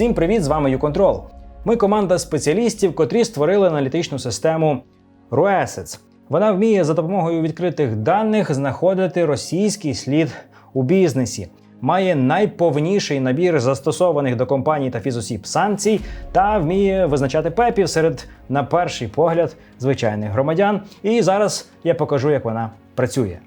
Всім привіт! З вами YouControl. Ми команда спеціалістів, котрі створили аналітичну систему Ruessets. Вона вміє за допомогою відкритих даних знаходити російський слід у бізнесі. Має найповніший набір застосованих до компаній та фізосіб санкцій та вміє визначати пепів серед, на перший погляд, звичайних громадян. І зараз я покажу, як вона працює.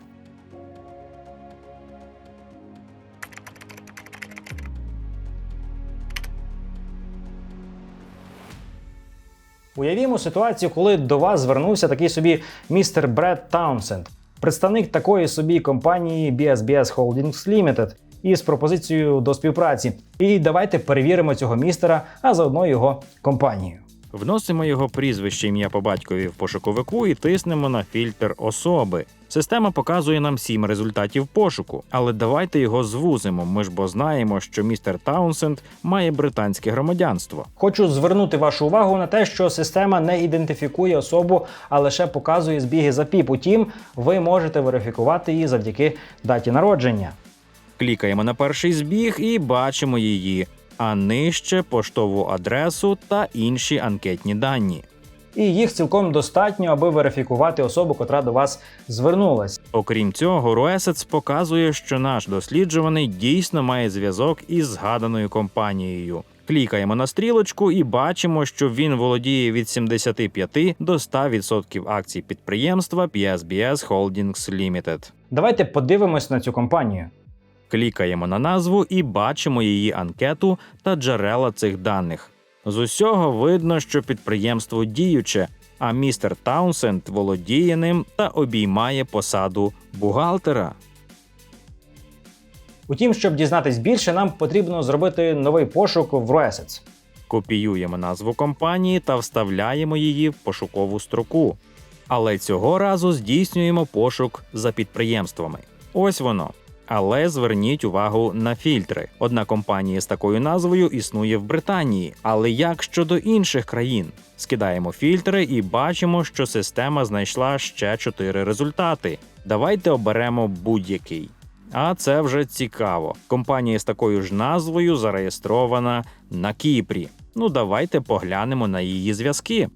Уявімо ситуацію, коли до вас звернувся такий собі містер Бред Таунсенд, представник такої собі компанії BSBS Holdings Limited, із пропозицією до співпраці. І давайте перевіримо цього містера, а заодно його компанію. Вносимо його прізвище ім'я по батькові в пошуковику і тиснемо на фільтр особи. Система показує нам сім результатів пошуку, але давайте його звузимо. Ми ж бо знаємо, що містер Таунсенд має британське громадянство. Хочу звернути вашу увагу на те, що система не ідентифікує особу, а лише показує збіги за піп. Утім, ви можете верифікувати її завдяки даті народження. Клікаємо на перший збіг і бачимо її, а нижче поштову адресу та інші анкетні дані. І їх цілком достатньо, аби верифікувати особу, котра до вас звернулась. Окрім цього, Руесец показує, що наш досліджуваний дійсно має зв'язок із згаданою компанією. Клікаємо на стрілочку і бачимо, що він володіє від 75 до 100% акцій підприємства PSBS Holdings Limited. Давайте подивимось на цю компанію. Клікаємо на назву і бачимо її анкету та джерела цих даних. З усього видно, що підприємство діюче, а містер Таунсенд володіє ним та обіймає посаду бухгалтера. Утім, щоб дізнатись більше, нам потрібно зробити новий пошук в Ruessets. Копіюємо назву компанії та вставляємо її в пошукову строку. Але цього разу здійснюємо пошук за підприємствами. Ось воно. Але зверніть увагу на фільтри. Одна компанія з такою назвою існує в Британії. Але як щодо інших країн? Скидаємо фільтри і бачимо, що система знайшла ще чотири результати. Давайте оберемо будь-який. А це вже цікаво. Компанія з такою ж назвою зареєстрована на Кіпрі. Ну, давайте поглянемо на її зв'язки.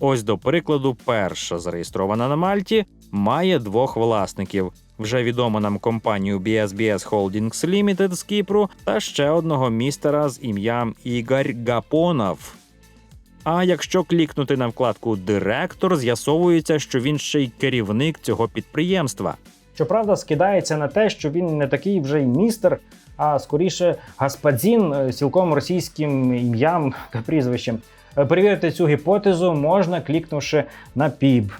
Ось, до прикладу, перша зареєстрована на Мальті, має двох власників. Вже відомо нам компанію BSBS Holdings Limited з Кіпру та ще одного містера з ім'ям Ігор Гапонов. А якщо клікнути на вкладку Директор, з'ясовується, що він ще й керівник цього підприємства. Щоправда, скидається на те, що він не такий вже й містер, а скоріше гаспадзін е, цілком російським ім'ям та прізвищем. Е, Перевірити цю гіпотезу можна клікнувши на PIB.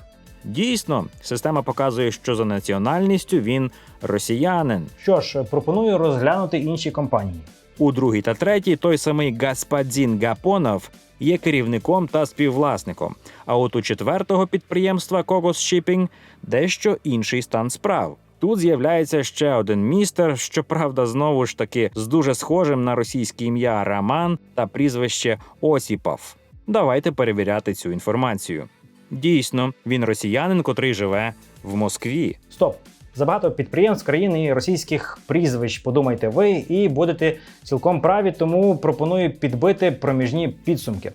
Дійсно, система показує, що за національністю він росіянин. Що ж, пропоную розглянути інші компанії. У другій та третій той самий Гаспадзін Гапонов є керівником та співвласником. А от у четвертого підприємства Когос Shipping дещо інший стан справ. Тут з'являється ще один містер, щоправда, знову ж таки з дуже схожим на російське ім'я Раман та прізвище Осіпов. Давайте перевіряти цю інформацію. Дійсно, він росіянин, котрий живе в Москві. Стоп! Забагато підприємств країни і російських прізвищ подумайте ви і будете цілком праві, тому пропоную підбити проміжні підсумки.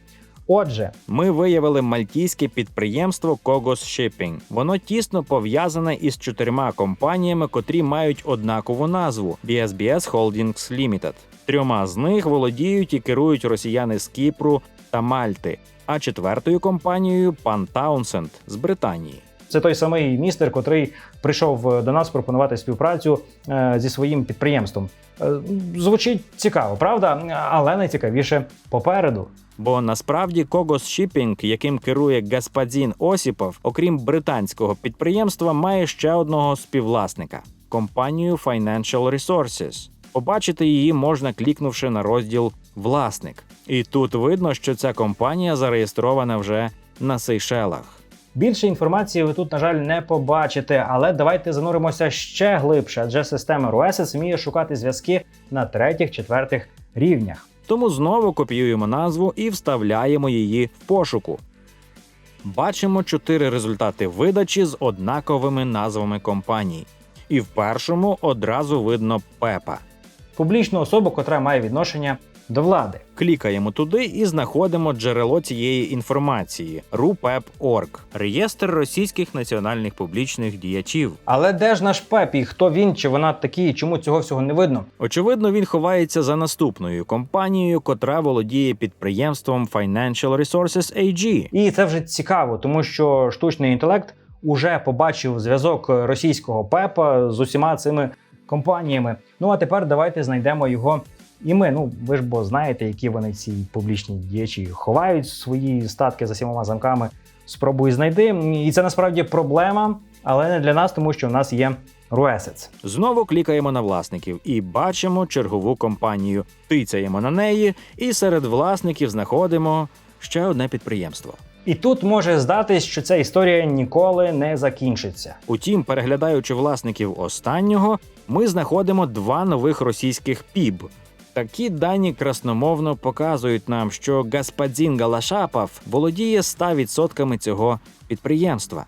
Отже, Ми виявили мальтійське підприємство Когос Shipping. Воно тісно пов'язане із чотирма компаніями, котрі мають однакову назву BSBS Holdings Limited. Трьома з них володіють і керують росіяни з Кіпру та Мальти, а четвертою компанією пан Таунсенд з Британії. це той самий містер, котрий прийшов е, до нас пропонувати співпрацю е, зі своїм підприємством. Е, звучить цікаво, правда? Але найцікавіше попереду. Бо насправді Когос Shipping, яким керує Гаспадзін Осіпов, окрім британського підприємства, має ще одного співвласника компанію Financial Resources. Побачити її можна клікнувши на розділ Власник. І тут видно, що ця компанія зареєстрована вже на Сейшелах. Більше інформації ви тут, на жаль, не побачите, але давайте зануримося ще глибше, адже система Ruessets вміє шукати зв'язки на третіх, четвертих рівнях. Тому знову копіюємо назву і вставляємо її в пошуку. Бачимо чотири результати видачі з однаковими назвами компаній. І в першому одразу видно Пепа. Публічну особу, котра має відношення до влади. Клікаємо туди і знаходимо джерело цієї інформації RUPEP.org – реєстр російських національних публічних діячів. Але де ж наш ПЕП і хто він чи вона такі, і чому цього всього не видно? Очевидно, він ховається за наступною компанією, котра володіє підприємством Financial Resources AG. І це вже цікаво, тому що штучний інтелект уже побачив зв'язок російського ПЕПа з усіма цими компаніями. Ну а тепер давайте знайдемо його. І ми, ну ви ж бо знаєте, які вони ці публічні діячі ховають свої статки за сімома замками. Спробуй знайди. І це насправді проблема, але не для нас, тому що в нас є Руесец. Знову клікаємо на власників і бачимо чергову компанію. Тицяємо на неї, і серед власників знаходимо ще одне підприємство. І тут може здатись, що ця історія ніколи не закінчиться. Утім, переглядаючи власників останнього, ми знаходимо два нових російських ПІБ. Такі дані красномовно показують нам, що господин Галашапов володіє 100% цього підприємства.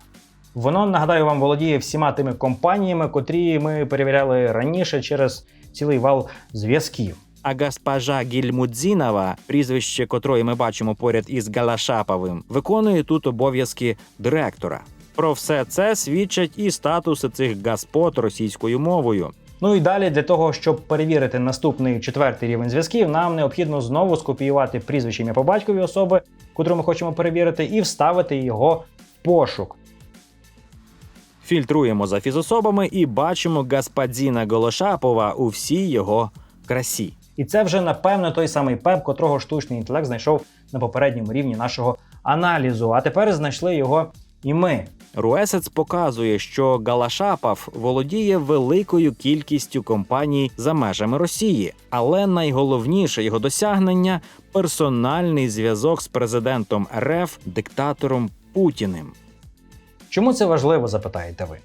Воно нагадаю вам володіє всіма тими компаніями, котрі ми перевіряли раніше через цілий вал зв'язків. А госпожа Гільмудзінова, прізвище котрої ми бачимо поряд із Галашаповим, виконує тут обов'язки директора. Про все це свідчать і статуси цих господ російською мовою. Ну і далі для того, щоб перевірити наступний четвертий рівень зв'язків, нам необхідно знову скопіювати прізвище ім'я по батькові особи, котру ми хочемо перевірити, і вставити його в пошук. Фільтруємо за фізособами і бачимо господина Голошапова у всій його красі. І це вже напевно той самий ПЕП, котрого штучний інтелект знайшов на попередньому рівні нашого аналізу. А тепер знайшли його і ми. Руесец показує, що Галашапов володіє великою кількістю компаній за межами Росії, але найголовніше його досягнення персональний зв'язок з президентом РФ диктатором Путіним. Чому це важливо, запитаєте ви?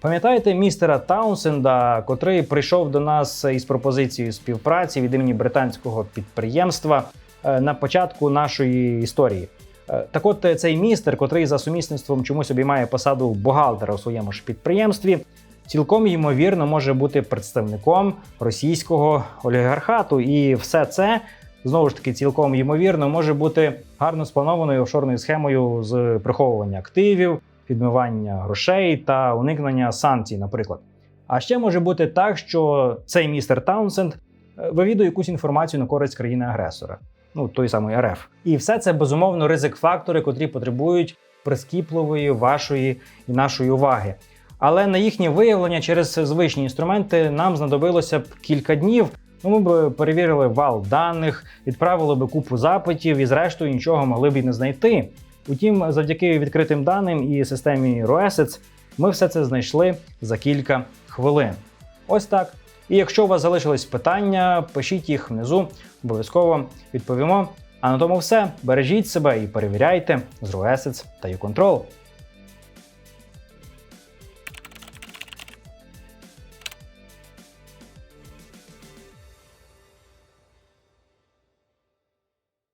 Пам'ятаєте містера Таунсенда, котрий прийшов до нас із пропозицією співпраці від імені британського підприємства е, на початку нашої історії? Е, Так от е, цей містер, котрий за сумісництвом чомусь обіймає посаду бухгалтера у своєму ж підприємстві, цілком ймовірно може бути представником російського олігархату, і все це знову ж таки цілком ймовірно може бути гарно спланованою офшорною схемою з приховування активів, відмивання грошей та уникнення санкцій, наприклад. А ще може бути так, що цей містер Таунсенд е, вивідує якусь інформацію на користь країни-агресора, ну той самий РФ. І все це безумовно ризик-фактори, котрі потребують прискіпливої вашої і нашої уваги. Але на їхнє виявлення через звичні інструменти нам знадобилося б кілька днів. Ну, ми б перевірили вал даних, відправили би купу запитів і, зрештою, нічого могли б і не знайти. Утім, завдяки відкритим даним і системі ROESETS ми все це знайшли за кілька хвилин. Ось так. І якщо у вас залишились питання, пишіть їх внизу, обов'язково відповімо. А на тому все. Бережіть себе і перевіряйте з ROESETS та YouControl.